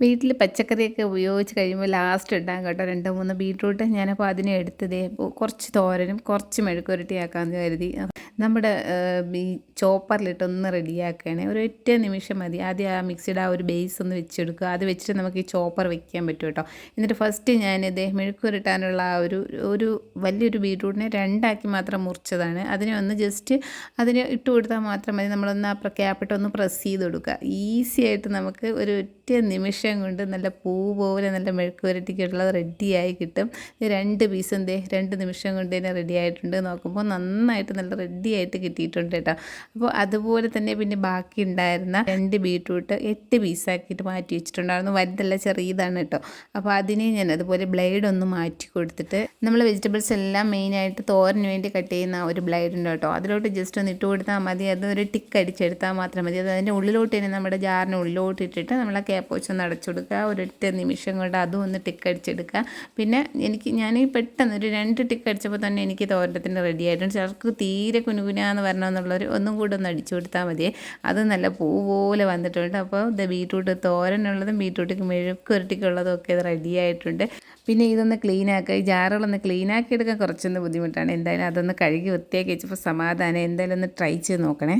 വീട്ടിൽ പച്ചക്കറിയൊക്കെ ഉപയോഗിച്ച് കഴിയുമ്പോൾ ലാസ്റ്റ് ഉണ്ടാകും കേട്ടോ. രണ്ട് മൂന്ന് ബീട്രൂട്ട് ഞാനപ്പോൾ അതിനെ എടുത്തത്. കുറച്ച് തോരനും കുറച്ച് മെഴുക്കുരട്ടിയാക്കാമെന്ന് കരുതി. നമ്മുടെ ഈ ചോപ്പറിലിട്ടൊന്ന് റെഡിയാക്കണേ. ഒരു ഒറ്റ നിമിഷം മതി. ആദ്യം ആ മിക്സിയുടെ ആ ഒരു ബേസ് ഒന്ന് വെച്ചെടുക്കുക. അത് വെച്ചിട്ട് നമുക്ക് ഈ ചോപ്പർ വെക്കാൻ പറ്റും കേട്ടോ. എന്നിട്ട് ഫസ്റ്റ് ഞാൻ ഇത് മെഴുക്കുരട്ടാനുള്ള ആ ഒരു ഒരു വലിയൊരു ബീട്രൂട്ടിനെ രണ്ടാക്കി മാത്രം മുറിച്ചതാണ്. അതിനെ ഒന്ന് ജസ്റ്റ് അതിനെ ഇട്ട് കൊടുത്താൽ മാത്രം മതി. നമ്മളൊന്ന് ആ ക്യാപ്പിട്ട് ഒന്ന് പ്രസ് ചെയ്ത് കൊടുക്കുക. ഈസി ആയിട്ട് നമുക്ക് ഒരു ഒറ്റ നിമിഷം കൊണ്ട് നല്ല പൂ പോലെ നല്ല മെഴുക്കുരട്ടിക്കുള്ളത് റെഡിയായി കിട്ടും. രണ്ട് പീസ് എന്തേ രണ്ട് നിമിഷം കൊണ്ട് തന്നെ റെഡി ആയിട്ടുണ്ട്. നോക്കുമ്പോൾ നന്നായിട്ട് നല്ല റെഡി ആയിട്ട് കിട്ടിയിട്ടുണ്ട് കേട്ടോ. അപ്പോൾ അതുപോലെ തന്നെ പിന്നെ ബാക്കി ഉണ്ടായിരുന്ന രണ്ട് ബീട്രൂട്ട് എട്ട് പീസാക്കിയിട്ട് മാറ്റി വെച്ചിട്ടുണ്ടായിരുന്നു. വലുതല്ല ചെറിയതാണ് കേട്ടോ. അപ്പോൾ അതിനെ ഞാൻ അതുപോലെ ബ്ലേഡ് ഒന്ന് മാറ്റി കൊടുത്തിട്ട് നമ്മൾ വെജിറ്റബിൾസ് എല്ലാം മെയിനായിട്ട് തോരന് വേണ്ടി കട്ട് ചെയ്യുന്ന ഒരു ബ്ലേഡ് ഉണ്ട് കേട്ടോ. അതിലോട്ട് ജസ്റ്റ് ഒന്ന് ഇട്ട് കൊടുത്താൽ മതി. അത് ഒരു ടിക്ക് അടിച്ചെടുത്താൽ മാത്രം മതി. അത് അതിന്റെ ഉള്ളിലോട്ട് തന്നെ നമ്മുടെ ജാറിന് ഉള്ളിലോട്ട് ഇട്ടിട്ട് നമ്മൾ ആ ക്യാപ്പോച്ച് ഒന്ന് അടച്ചു കൊടുക്കുക. ഒരൊറ്റ നിമിഷം കൊണ്ട് അതും ഒന്ന് ടിക്ക് അടിച്ചെടുക്കുക. പിന്നെ എനിക്ക് ഞാൻ പെട്ടെന്ന് ഒരു രണ്ട് ടിക്ക് അടിച്ചപ്പോൾ തന്നെ എനിക്ക് തോരത്തിന് റെഡി ആയിട്ടുണ്ട്. ചിലർക്ക് തീരെ കുനുകുനാന്ന് വരണമെന്നുള്ളൊരു ഒന്നും കൂടെ ഒന്ന് അടിച്ചു കൊടുത്താൽ മതിയേ. അത് നല്ല പൂ പോലെ വന്നിട്ടുണ്ട്. അപ്പോൾ ഇത് ബീട്രൂട്ട് തോരനുള്ളതും ബീട്രൂട്ട് മെഴുക്കുരട്ടിക്കുള്ളതും ഒക്കെ റെഡി ആയിട്ടുണ്ട്. പിന്നെ ഇതൊന്ന് ക്ലീൻ ആക്കുക ഈ ജാറുകളൊന്ന് ക്ലീൻ ആക്കി എടുക്കാൻ കുറച്ചൊന്ന് ബുദ്ധിമുട്ടാണ്. എന്തായാലും അതൊന്ന് കഴുകി വൃത്തിയാക്കി വെച്ചപ്പോൾ സമാധാനം. എന്തായാലും ഒന്ന് ട്രൈ ചെയ്ത് നോക്കണേ.